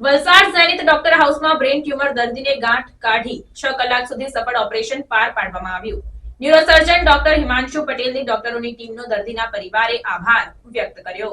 વલસાડ સૈનિક ડોક્ટર હાઉસમાં brain tumour દર્દીને ગાંઠ કાઢી છ કલાક સુધી સફળ ઓપરેશન પાર પાડવામાં આવ્યું. ન્યુરોસર્જન ડોક્ટર હિમાંશુ પટેલની ડોક્ટરોની ટીમનો દર્દીના પરિવારે આભાર વ્યક્ત કર્યો.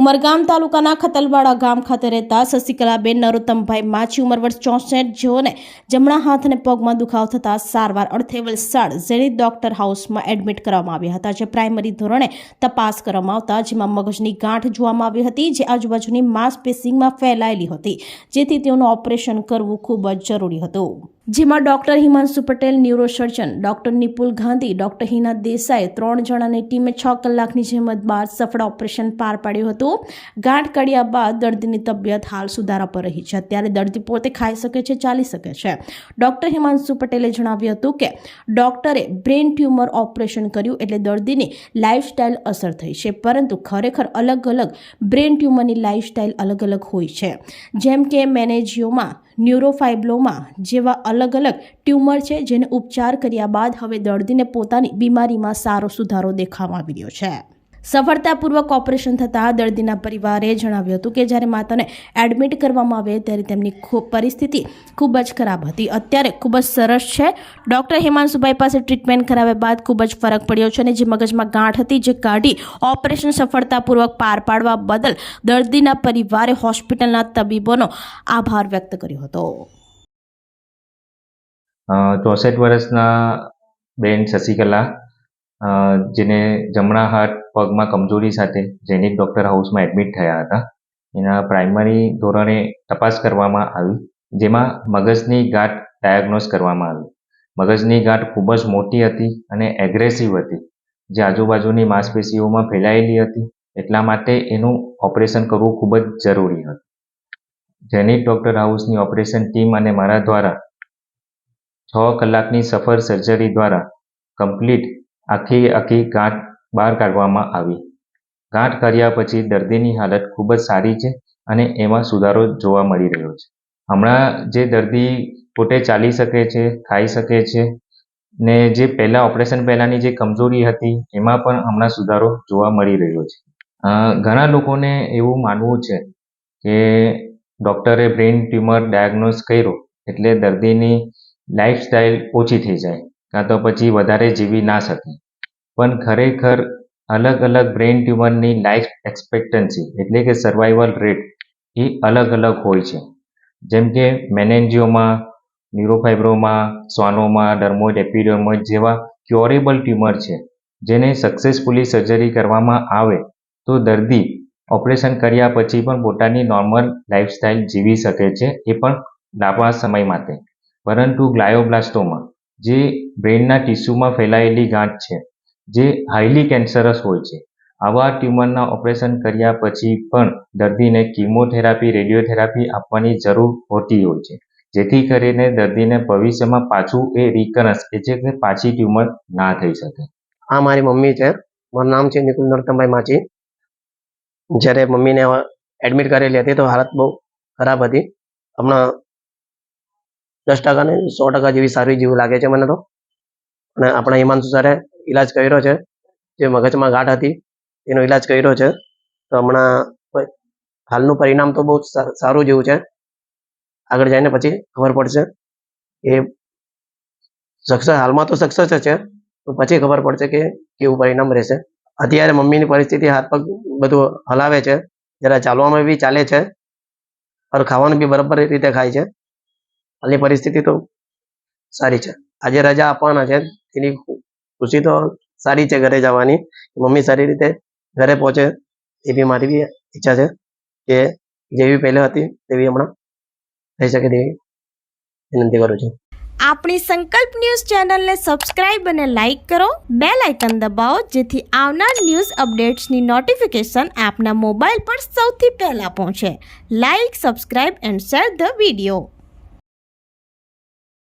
ઉમરગામ તાલુકાના ખતલવાડા ગામ ખાતે રહેતા શશિકલાબેન નરોત્તમભાઈ માછી ઉંમર વર્ષ ચોસઠ, જેઓને જમણા હાથ અને પગમાં દુખાવ થતા સારવાર અર્થે વલસાડ ઝેરી ડોક્ટર હાઉસમાં એડમિટ કરવામાં આવ્યા હતા, જે પ્રાઇમરી ધોરણે તપાસ કરવામાં આવતા, જેમાં મગજની ગાંઠ જોવામાં આવી હતી, જે આજુબાજુની માંસપેશીમાં ફેલાયેલી હતી, જેથી તેઓનું ઓપરેશન કરવું ખૂબ જ જરૂરી હતું. જેમાં doctor Himanshu Patel, neurosurgeon, doctor Nipul Gandhi, doctor Hina Desai ત્રણ જણાની ટીમે છ કલાકની જહેમત બાદ સફળ ઓપરેશન પાર પાડ્યું હતું. ગાંઠ કાઢ્યા બાદ દર્દીની તબિયત હાલ સુધારા પર રહી છે. અત્યારે દર્દી પોતે ખાઈ શકે છે, ચાલી શકે છે. ડોક્ટર હિમાંશુ પટેલે જણાવ્યું હતું કે, ડોક્ટરે બ્રેન ટ્યુમર ઓપરેશન કર્યું એટલે દર્દીની લાઇફસ્ટાઇલ અસર થઈ છે, પરંતુ ખરેખર અલગ અલગ બ્રેન ટ્યુમરની લાઇફસ્ટાઇલ અલગ અલગ હોય છે. જેમ કે મેનેજિયોમાં ન્યુરોફાઇબ્લોમા જેવા અલગ અલગ ટ્યુમર છે, જેને ઉપચાર કર્યા બાદ હવે દર્દીને પોતાની બીમારીમાં સારો સુધારો દેખાવા આવી રહ્યો છે. સફળતાપૂર્વક ઓપરેશન થતાં દર્દીના પરિવારે જણાવ્યું હતું કે જ્યારે માતાને એડમિટ કરવામાં આવે ત્યારે તેમની ખૂબ પરિસ્થિતિ ખૂબ જ ખરાબ હતી. અત્યારે ખૂબ જ સરસ છે. ડૉક્ટર હેમાંશુભાઈ પાસે ટ્રીટમેન્ટ કરાવ્યા બાદ ખૂબ જ ફરક પડ્યો છે અને જે મગજમાં ગાંઠ હતી જે કાઢી ઓપરેશન સફળતાપૂર્વક પાર પાડવા બદલ દર્દીના પરિવારે હોસ્પિટલના તબીબોનો આભાર વ્યક્ત કર્યો હતો. ચોસઠ વર્ષના બેન શશિકલા જેને જમણા હાથ પગમાં કમજોરી સાથે જેનિક ડૉક્ટર હાઉસમાં એડમિટ થયા હતા. એના પ્રાઇમરી ધોરણે તપાસ કરવામાં આવી, જેમાં મગજની ગાંઠ ડાયગ્નોઝ કરવામાં આવી. મગજની ગાંઠ ખૂબ જ મોટી હતી અને એગ્રેસિવ હતી. જે આજુબાજુની માંસપેશીઓમાં ફેલાયેલી હતી, એટલા માટે એનું ઓપરેશન કરવું ખૂબ જ જરૂરી હતું. જેનિક ડૉક્ટર હાઉસની ઓપરેશન ટીમ અને મારા દ્વારા છ કલાકની સફર સર્જરી દ્વારા કમ્પ્લીટ આખી આખી ગાંઠ બહાર કાઢવામાં આવી. ગાંઠ કર્યા પછી દર્દીની હાલત ખૂબ જ સારી છે અને એમાં સુધારો જોવા મળી રહ્યો છે. હમણાં જે દર્દી પોતે ચાલી શકે છે, ખાઈ શકે છે ને જે પહેલાં ઓપરેશન પહેલાંની જે કમજોરી હતી, એમાં પણ હમણાં સુધારો જોવા મળી રહ્યો છે. ઘણા લોકોને એવું માનવું છે કે ડૉક્ટરે બ્રેઇન ટ્યુમર ડાયગ્નોઝ કર્યો એટલે દર્દીની લાઈફસ્ટાઈલ ઓછી થઈ જાય. કાં તો પછી વધારે જીવી ના શકે. પણ ખરેખર અલગ અલગ બ્રેઇન ટ્યુમરની લાઈફ એક્સપેક્ટન્સી એટલે કે સર્વાઈવલ રેટ એ અલગ અલગ હોય છે. જેમ કે મેનેન્જિયોમાં ન્યુરોફાઇબ્રોમાં સ્વાનોમાં ડર્મોઇડ એપિડોમોઇડ જેવા ક્યોરેબલ ટ્યુમર છે. જેને સક્સેસફુલી સર્જરી કરવામાં આવે તો દર્દી ઓપરેશન કર્યા પછી પણ પોતાની નોર્મલ લાઈફસ્ટાઈલ જીવી શકે છે એ પણ લાંબા સમય માટે. પરંતુ ગ્લાયોબ્લાસ્ટોમાં, જે બ્રેઇનના ટિશ્યુમાં ફેલાયેલી ગાંઠ છે, જે હાઈલી કેન્સરસ હોય છે. આવા ટ્યુમરના ઓપરેશન કર્યા પછી પણ દર્દીને કિમોથેરાપી, રેડિયોથેરાપી આપવાની જરૂર હોતી હોય છે. જેથી કરીને દર્દીને ભવિષ્યમાં પાછું એ રિકરન્સ એટલે કે પાછી ટ્યુમર ના થઈ શકે. આ મારી મમ્મી છે. મારું નામ છે નિકુલ નરોત્તમભાઈ માછી જ્યારે મમ્મીને એડમિટ કરેલી હતી તો હાલત બહુ ખરાબ હતી. હમણાં દસ ટકા ને સો ટકા જેવી સારી જેવું લાગે છે મને તો. અને આપણા હિમાંશુ સરે ઈલાજ કર્યો છે. જે મગજમાં ગાંઠ હતી, એનો ઈલાજ કર્યો છે. તો હમણાં હાલનું પરિણામ તો બહુ સારું જેવું છે. આગળ જઈને પછી ખબર પડશે એ સક્સેસ હાલમાં તો સક્સેસ છે. તો પછી ખબર પડશે કે કેવું પરિણામ રહેશે. અત્યારે મમ્મીની પરિસ્થિતિ હાથ પગ બધું હલાવે છે. જરા ચાલવામાં બી ચાલે છે. और ખાવાનું બી બરાબર રીતે ખાય છે. હાલની પરિસ્થિતિ તો સારી છે. આજે રજા આપવાના છે. એની ખુશી તો સારી છે ઘરે જવાની. મમ્મી સારી રીતે ઘરે પહોંચે એવી મારી બી ઈચ્છા છે કે જેવી પહેલે હતી તેવી હમણાં થઈ શકે તેવી વિનંતી કરું છું. આપણી સંકલ્પ ન્યૂઝ ચેનલને સબસ્ક્રાઇબ અને લાઇક કરો. બે લાઇકન દબાવો જેથી આવનાર ન્યૂઝ અપડેટ્સની નોટિફિકેશન આપના મોબાઈલ પર સૌથી પહેલાં પહોંચે. Like, subscribe and share the video.